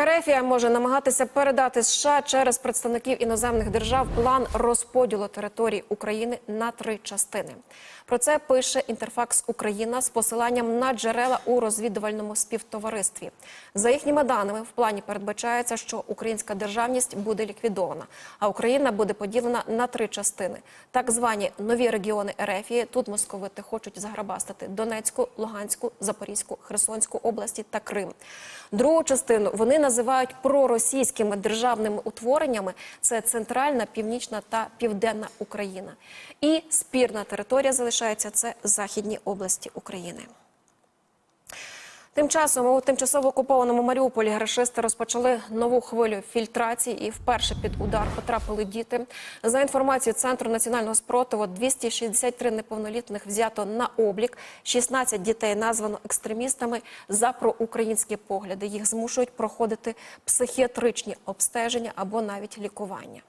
Ерефія може намагатися передати США через представників іноземних держав план розподілу території України на три частини. Про це пише Інтерфакс Україна з посиланням на джерела у розвідувальному співтоваристві. За їхніми даними, в плані передбачається, що українська державність буде ліквідована, а Україна буде поділена на три частини. Так звані нові регіони Ерефії. Тут московити хочуть заграбастати Донецьку, Луганську, Запорізьку, Херсонську області та Крим. Другу частину вони називають проросійськими державними утвореннями. Це центральна, північна та південна Україна. І спірна територія залишається це західні області України. Тим часом у тимчасово окупованому Маріуполі грашисти розпочали нову хвилю фільтрації і вперше під удар потрапили діти. За інформацією Центру національного спротиву, 263 неповнолітних взято на облік. 16 дітей названо екстремістами за проукраїнські погляди. Їх змушують проходити психіатричні обстеження або навіть лікування.